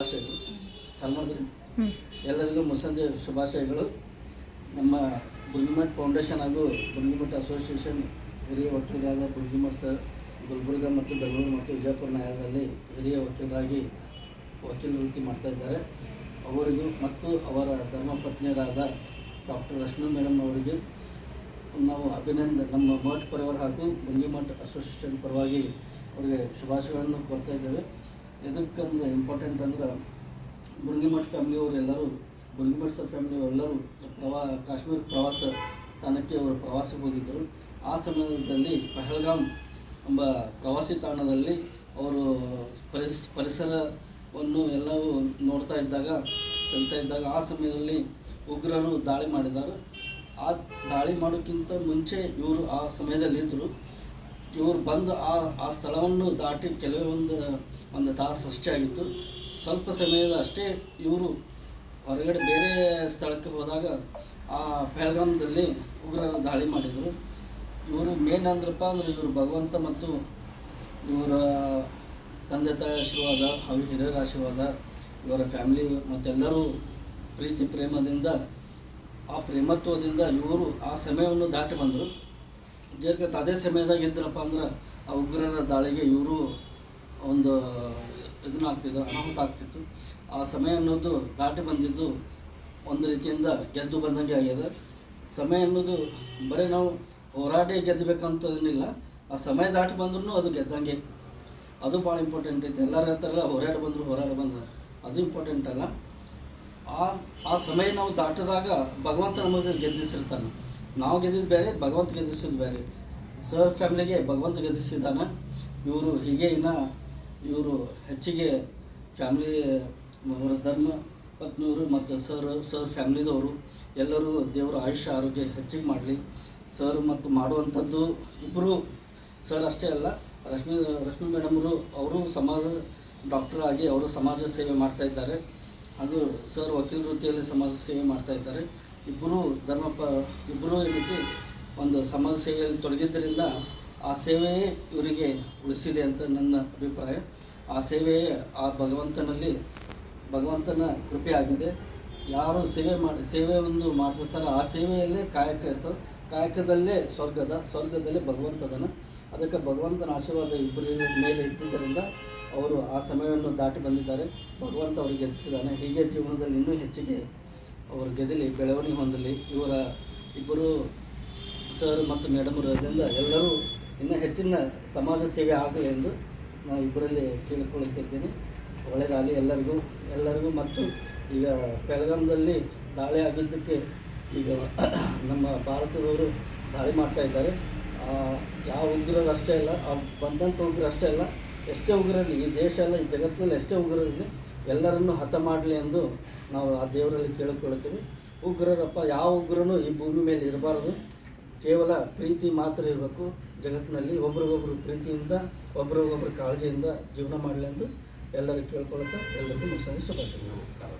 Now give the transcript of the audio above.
ಶುಭಾಶಯಗಳು. ಎಲ್ಲರಿಗೂ ಮುಸ್ಸಂಜೆ ಶುಭಾಶಯಗಳು. ನಮ್ಮ ಬುಲ್ಗಿಮಠ್ ಫೌಂಡೇಶನ್ ಹಾಗೂ ಬುಲ್ಗಿಮಠ್ ಅಸೋಸಿಯೇಷನ್ ಹಿರಿಯ ವಕೀಲರಾದ ಗುಲ್ಗಿಮಠ ಸರ್ ಗುಲ್ಬರ್ಗ ಮತ್ತು ಬೆಂಗಳೂರು ಮತ್ತು ವಿಜಯಪುರ ನ್ಯಾಯಾಲಯದಲ್ಲಿ ಹಿರಿಯ ವಕೀಲರಾಗಿ ವಕೀಲ ವೃತ್ತಿ ಮಾಡ್ತಾ ಇದ್ದಾರೆ. ಅವರಿಗೂ ಮತ್ತು ಅವರ ಧರ್ಮಪತ್ನಿಯರಾದ ಡಾಕ್ಟರ್ ರಶ್ಮಿ ಮೇಡಮ್ ಅವರಿಗೆ ನಾವು ಅಭಿನಂದ ನಮ್ಮ ಮಠ ಪರಿವಾರ ಹಾಗೂ ಬುಂಗಿಮಠ್ ಅಸೋಸಿಯೇಷನ್ ಪರವಾಗಿ ಅವರಿಗೆ ಶುಭಾಶಯಗಳನ್ನು ಕೊಡ್ತಾ ಇದ್ದೇವೆ. ಎದಕ್ಕಂದ್ರೆ ಇಂಪಾರ್ಟೆಂಟ್ ಅಂದ್ರೆ ಬುಂಗಿಮಠ್ ಫ್ಯಾಮಿಲಿಯವರು ಎಲ್ಲರೂ ಸರ್ ಫ್ಯಾಮಿಲಿಯವರೆಲ್ಲರೂ ಪ್ರವಾ, ಕಾಶ್ಮೀರ ಪ್ರವಾಸ ತಾಣಕ್ಕೆ ಅವರು ಪ್ರವಾಸಕ್ಕೆ ಹೋಗಿದ್ದರು. ಆ ಸಮಯದಲ್ಲಿ ಪಹಲ್ಗಾಮ್ ಎಂಬ ಪ್ರವಾಸಿ ತಾಣದಲ್ಲಿ ಅವರು ಪರಿಸ್, ಪರಿಸರವನ್ನು ಎಲ್ಲವೂ ನೋಡ್ತಾ ಇದ್ದಾಗ, ಸಲ್ತಾ ಇದ್ದಾಗ ಆ ಸಮಯದಲ್ಲಿ ಉಗ್ರರು ದಾಳಿ ಮಾಡಿದ್ದಾರೆ. ಆ ದಾಳಿ ಮಾಡೋಕ್ಕಿಂತ ಮುಂಚೆ ಇವರು ಆ ಸಮಯದಲ್ಲಿ ಇದ್ದರು ಇವರು ಬಂದು ಆ ಆ ಸ್ಥಳವನ್ನು ದಾಟಿ ಕೆಲವೊಂದು ಒಂದು ತಾಸು ಅಷ್ಟೇ ಆಗಿತ್ತು. ಸ್ವಲ್ಪ ಸಮಯದ ಅಷ್ಟೇ ಇವರು ಹೊರಗಡೆ ಬೇರೆ ಸ್ಥಳಕ್ಕೆ ಹೋದಾಗ ಆ ಪೆಹಲ್ಗಾಮದಲ್ಲಿ ಉಗ್ರರ ದಾಳಿ ಮಾಡಿದರು. ಇವರು ಮೇನ್ ಅಂದ್ರಪ್ಪ ಅಂದ್ರೆ ಇವರು ಭಗವಂತ ಮತ್ತು ಇವರ ತಂದೆ ತಾಯಿ ಆಶೀರ್ವಾದ ಹಾಗೂ ಹಿರಿಯರ ಆಶೀರ್ವಾದ, ಇವರ ಫ್ಯಾಮಿಲಿ ಮತ್ತೆಲ್ಲರೂ ಪ್ರೀತಿ ಪ್ರೇಮದಿಂದ, ಆ ಪ್ರೇಮತ್ವದಿಂದ ಇವರು ಆ ಸಮಯವನ್ನು ದಾಟಿ ಬಂದರು. ದೀರ್ಘ ಅದೇ ಸಮಯದಾಗ ಇದ್ರಪ್ಪ ಅಂದ್ರೆ ಆ ಉಗ್ರರ ದಾಳಿಗೆ ಇವರು ಒಂದು ಇದನ್ನ ಆಗ್ತಿದ್ರು ಅನಾಹುತ ಆಗ್ತಿತ್ತು ಆ ಸಮಯ ಅನ್ನೋದು ದಾಟಿ ಬಂದಿದ್ದು ಒಂದು ರೀತಿಯಿಂದ ಗೆದ್ದು ಬಂದಂಗೆ ಆಗಿದೆ. ಸಮಯ ಅನ್ನೋದು ಬರೀ ನಾವು ಹೋರಾಡಿ ಗೆದ್ದಬೇಕಂತೇನಿಲ್ಲ ಆ ಸಮಯ ದಾಟಿ ಬಂದ್ರೂ ಅದು ಗೆದ್ದಂಗೆ. ಅದು ಭಾಳ ಇಂಪಾರ್ಟೆಂಟ್ ಐತೆ ಎಲ್ಲರ ಹೇಳ್ತಾರಲ್ಲ ಹೋರಾಡಿ ಬಂದರು ಹೋರಾಡಿ ಬಂದರು. ಅದು ಇಂಪಾರ್ಟೆಂಟ್ ಅಲ್ಲ. ಆ ಆ ಸಮಯ ನಾವು ದಾಟಿದಾಗ ಭಗವಂತ ನಮಗೆ ಗೆದ್ದಿಸಿರ್ತಾನೆ. ನಾವು ಗೆದ್ದಿದ್ದು ಬೇರೆ, ಭಗವಂತ ಗೆದ್ದಿಸಿದ್ದು ಬೇರೆ. ಸರ್ ಫ್ಯಾಮಿಲಿಗೆ ಭಗವಂತ ಗೆದ್ದಿಸಿದ್ದಾನೆ. ಇವರು ಹೀಗೆ ಇನ್ನು ಇವರು ಹೆಚ್ಚಿಗೆ ಫ್ಯಾಮ್ಲಿ ಅವರ ಧರ್ಮ, ಪತ್ನಿಯವರು ಮತ್ತು ಸರ್ ಸರ್ ಫ್ಯಾಮ್ಲಿದವರು ಎಲ್ಲರೂ ದೇವರ ಆಯುಷ್ಯ ಆರೋಗ್ಯ ಹೆಚ್ಚಿಗೆ ಮಾಡಲಿ. ಸರ್ ಮತ್ತು ಮಾಡುವಂಥದ್ದು ಇಬ್ಬರು ಸರ್ ಅಷ್ಟೇ ಅಲ್ಲ, ರಶ್ಮಿ ರಶ್ಮಿ ಮೇಡಮ್ರು ಅವರು ಸಮಾಜ, ಡಾಕ್ಟರ್ ಆಗಿ ಅವರು ಸಮಾಜ ಸೇವೆ ಮಾಡ್ತಾ ಇದ್ದಾರೆ. ಹಾಗೂ ಸರ್ ವಕೀಲ ವೃತ್ತಿಯಲ್ಲಿ ಸಮಾಜ ಸೇವೆ ಮಾಡ್ತಾ ಇದ್ದಾರೆ. ಇಬ್ಬರು ಧರ್ಮ ಇಬ್ಬರು ಏನೈತಿ ಒಂದು ಸಮಾಜ ಸೇವೆಯಲ್ಲಿ ತೊಡಗಿದ್ದರಿಂದ ಆ ಸೇವೆಯೇ ಇವರಿಗೆ ಉಳಿಸಿದೆ ಅಂತ ನನ್ನ ಅಭಿಪ್ರಾಯ. ಆ ಸೇವೆಯೇ ಆ ಭಗವಂತನಲ್ಲಿ, ಭಗವಂತನ ಕೃಪೆ ಆಗಿದೆ. ಯಾರು ಸೇವೆ ಮಾಡಿ ಸೇವೆ ಒಂದು ಮಾಡ್ತಿರ್ತಾರೆ ಆ ಸೇವೆಯಲ್ಲೇ ಕಾಯಕ ಇರ್ತದೆ ಕಾಯಕದಲ್ಲೇ ಸ್ವರ್ಗದ, ಸ್ವರ್ಗದಲ್ಲೇ ಭಗವಂತದನ ಅದಕ್ಕೆ ಭಗವಂತನ ಆಶೀರ್ವಾದ ಇಬ್ಬರ ಮೇಲೆ ಇದ್ದುದರಿಂದ ಅವರು ಆ ಸಮಯವನ್ನು ದಾಟಿ ಬಂದಿದ್ದಾರೆ. ಭಗವಂತ ಅವರಿಗೆ ಗೆದ್ದಿಸಿದ್ದಾನೆ ಹೀಗೆ ಜೀವನದಲ್ಲಿ ಇನ್ನೂ ಹೆಚ್ಚಿಗೆ ಅವರು ಗೆದಲಿ ಬೆಳವಣಿಗೆ ಹೊಂದಲಿ, ಇವರ ಇಬ್ಬರು ಸರ್ ಮತ್ತು ಮೇಡಮ್ ಎಲ್ಲರೂ ಇನ್ನೂ ಹೆಚ್ಚಿನ ಸಮಾಜ ಸೇವೆ ಆಗಲಿ ಎಂದು ನಾವು ಇಬ್ಬರಲ್ಲಿ ಕೇಳಿಕೊಳ್ಳುತ್ತಿದ್ದೇನೆ. ಒಳ್ಳೆಯದಾಗಲಿ ಎಲ್ಲರಿಗೂ ಎಲ್ಲರಿಗೂ ಮತ್ತು ಈಗ ಬೆಳಗಾಂದಲ್ಲಿ ದಾಳಿ ಆಗಿದ್ದಕ್ಕೆ ಈಗ ನಮ್ಮ ಭಾರತದವರು ದಾಳಿ ಮಾಡ್ತಾ ಇದ್ದಾರೆ. ಯಾವ ಉಗ್ರರು ಅಷ್ಟೇ ಅಲ್ಲ, ಆ ಬಂದಂಥ ಉಗ್ರರು ಅಷ್ಟೇ ಅಲ್ಲ, ಎಷ್ಟೇ ಉಗ್ರರಲ್ಲಿ ಈ ದೇಶ ಅಲ್ಲ, ಈ ಜಗತ್ತಿನಲ್ಲಿ ಎಷ್ಟೇ ಉಗ್ರರಲ್ಲಿ ಎಲ್ಲರನ್ನೂ ಹತ ಮಾಡಲಿ ಎಂದು ನಾವು ಆ ದೇವರಲ್ಲಿ ಕೇಳಿಕೊಳ್ಳುತ್ತೇವೆ. ಉಗ್ರರಪ್ಪ ಯಾವ ಉಗ್ರನು ಈ ಭೂಮಿ ಮೇಲೆ ಇರಬಾರದು. ಕೇವಲ ಪ್ರೀತಿ ಮಾತ್ರ ಇರಬೇಕು. ಜಗತ್ತಿನಲ್ಲಿ ಒಬ್ರಿಗೊಬ್ರು ಪ್ರೀತಿಯಿಂದ, ಒಬ್ರಿಗೊಬ್ರು ಕಾಳಜಿಯಿಂದ ಜೀವನ ಮಾಡಲಿ ಎಂದು ಎಲ್ಲರಿಗೂ ಕೇಳ್ಕೊಳ್ತಾ ಎಲ್ಲರಿಗೂ ಶುಭಾಶಯಗಳು ನಮಸ್ಕಾರ.